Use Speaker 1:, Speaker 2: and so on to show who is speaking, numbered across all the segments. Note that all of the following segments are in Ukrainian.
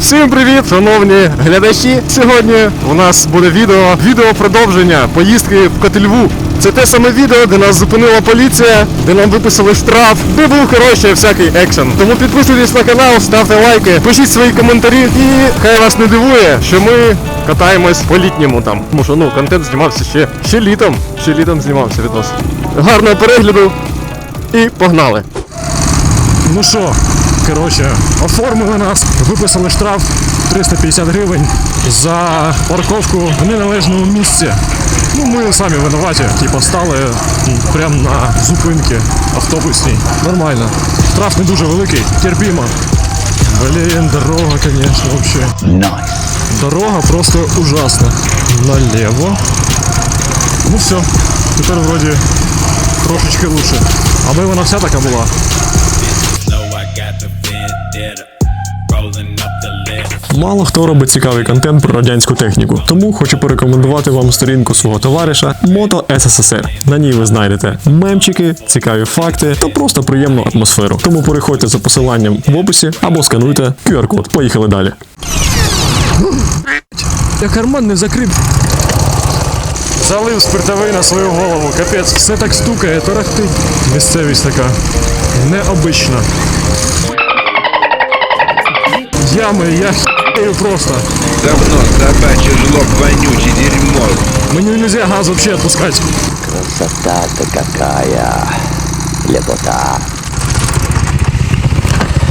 Speaker 1: Всім привіт, шановні глядачі! Сьогодні у нас буде відео, відео продовження поїздки в Котельву. Це те саме відео, де нас зупинила поліція, де нам виписали штраф, де був коротше всякий екшен. Тому підписуйтесь на канал, ставте лайки, пишіть свої коментарі і хай вас не дивує, що ми катаємось по літньому там. Тому що ну контент знімався ще, ще літом. Ще літом знімався відос. Гарного перегляду і погнали! Ну що, коротше, оформили нас, виписали штраф 350 гривень за парковку в неналежному місці. Ну, ми самі винуваті, типу, стали прямо на зупинки автобусній. Нормально. Штраф не дуже великий, терпімо. Блін, дорога, звісно, взагалі. Дорога просто ужасна. Налево. Ну все, тепер вроді трошечки лучше. Аби вона вся така була. Мало хто робить цікавий контент про радянську техніку, тому хочу порекомендувати вам сторінку свого товариша Мото СССР. На ній ви знайдете мемчики, цікаві факти та просто приємну атмосферу. Тому переходьте за посиланням в описі або скануйте QR-код. Поїхали далі. Я карман не закрив. Залив спиртовий на свою голову, капець, все так стукає, тарахтить. Місцевість така необична. Ями, я хію просто.
Speaker 2: Давно собачий жлоб вонючий дерьмо.
Speaker 1: Мені нельзя газ вообще отпускать.
Speaker 3: Красота-то какая! Лепота!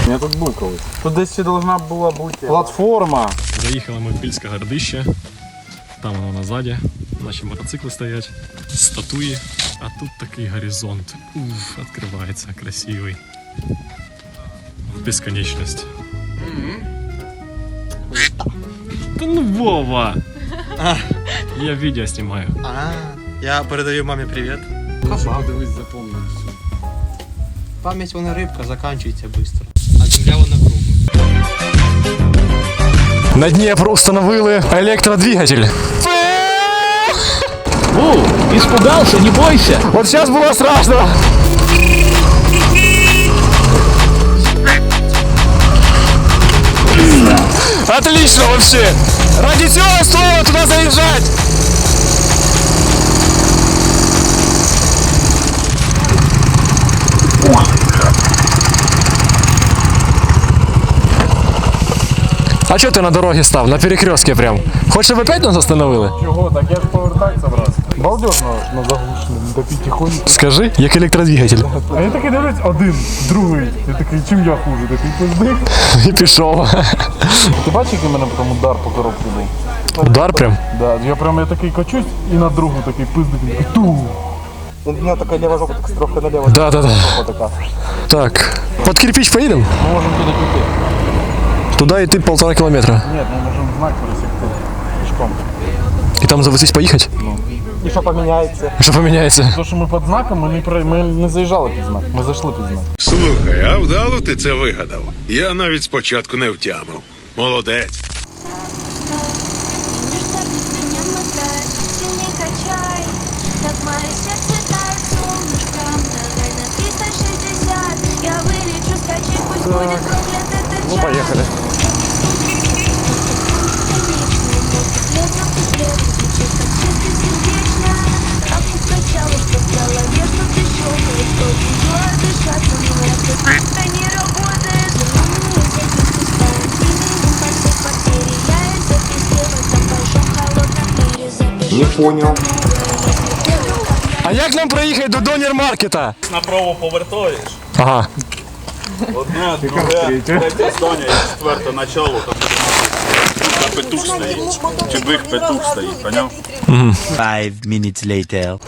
Speaker 4: Я тут був колись. Тут десь ще должна була бути платформа.
Speaker 1: Заїхали ми в Більське городище. Там воно назаді. Наші мотоцикли стоять. Статуї. А тут такий горизонт. Уф, відкривається красивий. В безконечность. Та ну Вова! Я відео знімаю.
Speaker 5: А, я передаю мамі привіт.
Speaker 4: Подивись, запомни все.
Speaker 5: Пам'ять вона рибка, заканчується швидко. А земля вона кругла.
Speaker 1: На Дніпро установили електродвигатель.
Speaker 6: Испугался, не бойся.
Speaker 1: Вот сейчас было страшно. Отлично вообще. Ради чего стоило туда заезжать? А що ти на дорогі став? На перекрестке прям. Хочеш, щоб опять нас остановили?
Speaker 4: Чого? Так я ж повертати собрався. Балдеж на, на тихонько.
Speaker 1: Скажи, як електродвигатель.
Speaker 4: А я такий дивлюсь, один, другий. Я такий, чим я хуже? Такий пиздик.
Speaker 1: І пішов.
Speaker 4: Ти бачиш, який мене потім удар по коробці був?
Speaker 1: Удар прям.
Speaker 4: Да, я прям я такий качусь і на другу такий пиздик. ту. У мене така ліва жопа, так трохи наліво.
Speaker 1: Да, да, да. Так. Под кирпич поїдемо?
Speaker 4: Ми можемо туди піти.
Speaker 1: Туди йти полтора кілометра.
Speaker 4: Ні, ми можемо знак пересікти. Пішком.
Speaker 1: І там завестись поїхати?
Speaker 4: І що поміняється?
Speaker 1: Що поміняється?
Speaker 4: То, що ми під знаком, ми не, при- ми не заїжджали під знак. Ми зайшли під знак.
Speaker 7: Слухай, а вдало ти це вигадав. Я навіть спочатку не втямив. Молодець.
Speaker 8: Лишь так меня мотает, сильней качай Так мое сердце тает солнышком Давай на 360 Я вылечу скачай, пусть будет проклят этот
Speaker 1: Ну,
Speaker 8: час
Speaker 1: поїхали.
Speaker 8: Конечно, Не понял
Speaker 1: А як нам проїхати до донер-маркета?
Speaker 9: Направо повертаєш.
Speaker 1: Ага.
Speaker 9: Одне, друге, третє здання і четверте начало, там де петух стоїть. Чи бих петух стоїть, поняв?
Speaker 3: Five minutes later.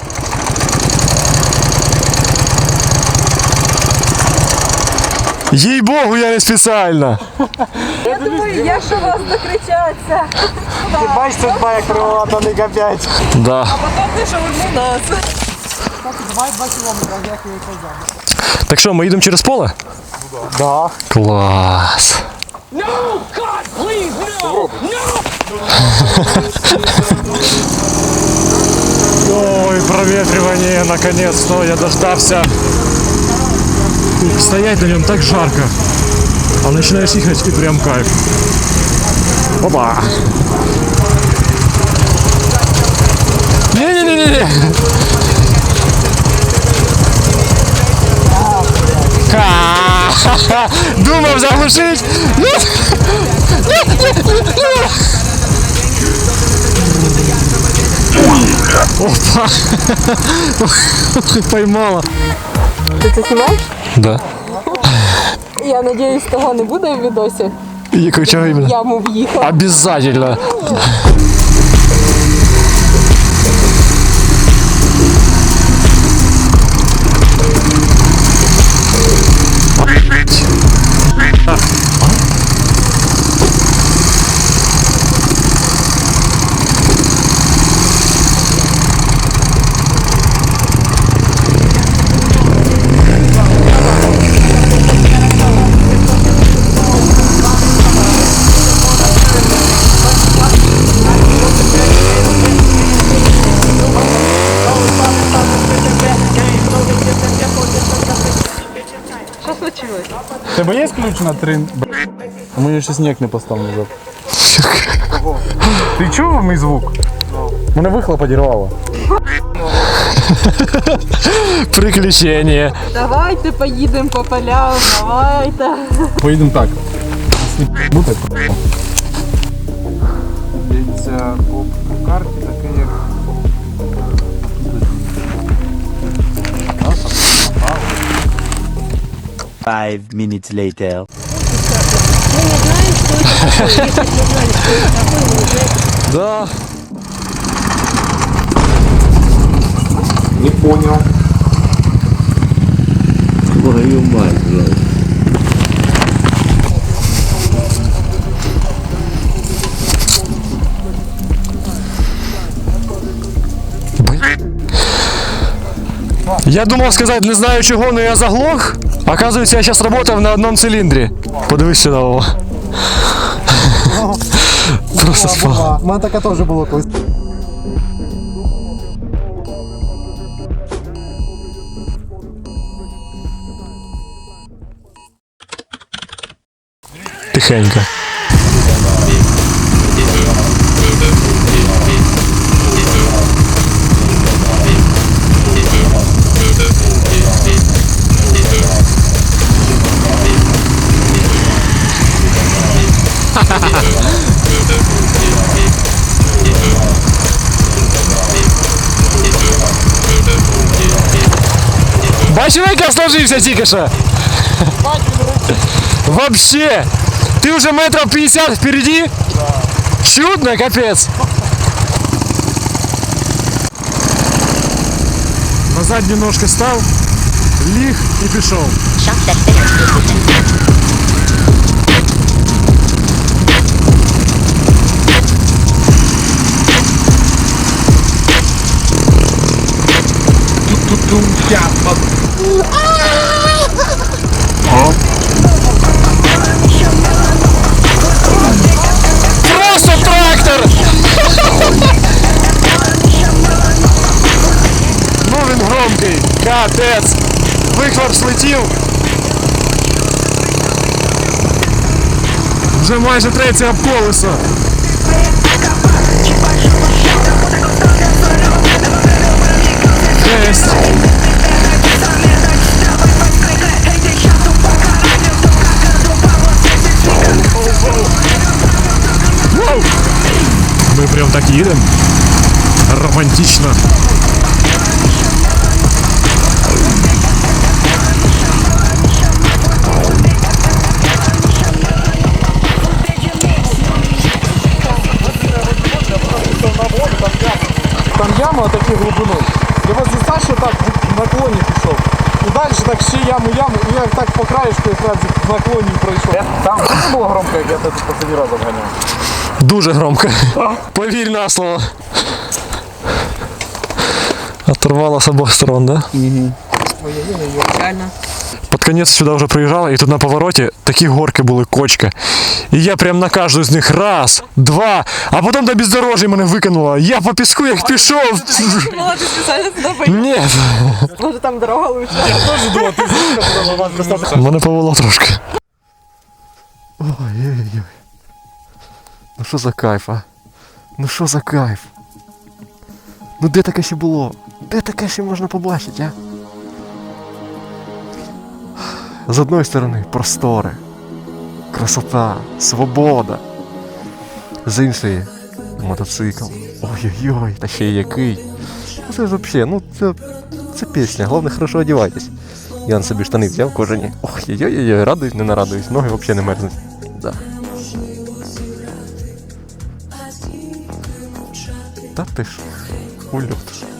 Speaker 1: Їй Богу, я не спеціально.
Speaker 10: Як у вас докричаться?
Speaker 4: Бачиш, це має крилата, не капять.
Speaker 1: Да.
Speaker 10: Потім пішов у нас.
Speaker 1: Так що, ми їдемо через поле?
Speaker 4: Да.
Speaker 1: Клас. Ой, проветривание, наконец-то я дождался. стоять на нем так жарко. А начинаешь ехать и прям кайф. Опа! Не-не-не-не-не! Думал заглушить! Нет! Нет! Нет! Нет! Нет! Опа! Поймала.
Speaker 10: Ты это снимаешь?
Speaker 1: Да.
Speaker 10: Я надіюсь, того не буде в відосі.
Speaker 1: Якого чого іменно?
Speaker 10: Яму в'їхав.
Speaker 1: Обязательно.
Speaker 4: тебе є ключ на трин? У мене ще сніг не постав назад. Ти чув мій звук? Мене вихлоп одірвало.
Speaker 1: Приключения.
Speaker 10: Давайте поїдемо по полям, давайте.
Speaker 4: Поїдемо так. Буде Дивіться, по, по карті
Speaker 3: Five minutes later.
Speaker 1: Да.
Speaker 4: Не понял.
Speaker 3: Твою мать, блядь.
Speaker 1: Я думав сказати, не знаю чого, але я заглох. Оказується, я зараз працював на одному циліндрі. Подивись сюди, Вова. Просто спав.
Speaker 4: У мене таке теж було колись.
Speaker 1: Тихенько. Бачив, як я сложився тільки що? Вообще! Ты уже метров 50 впереди? Чудно, капец. На задню ножку став, ліг і пішов. Просто трактор! Ну він громкий, капець. Вихлоп слетів. Вже майже третє колесо. Жесть. прям так їдемо. Романтично.
Speaker 4: Там яма такі глибиною. Я вас Саша так в наклоні пішов. Так ще яму, яму, і я так по краєшку якраз в наклоні пройшов. Там дуже було громко, як я тут останній раз обганяв.
Speaker 1: Дуже громко. Повір на слово. Оторвало з обох сторон, да?
Speaker 5: Реально.
Speaker 1: Под конец сюда уже приезжала, и тут на повороте такие горки були, кочка. І я прям на кожну з них раз, два, а потім до бездорожжя мене викинуло. Я по піску як пішов.
Speaker 10: Думала, ти спеціально сюди поїхав.
Speaker 1: Ні,
Speaker 10: Може там дорога лучше.
Speaker 1: мене повело трошки. Ой-ой-ой.
Speaker 11: Ну що за кайф, а? Ну що за кайф? Ну де таке ще було? Де таке ще можна побачити, а? З одної сторони простори, красота, свобода. З іншої мотоцикл. Ой-ой-ой, та ще який. Ну це ж взагалі, ну це, це пісня, головне хорошо одівайтесь. Ян собі штани взяв кожані. Ой-ой-ой, радуюсь, не нарадуюсь, ноги взагалі не мерзнуть. Да. Та ти ж, ульот.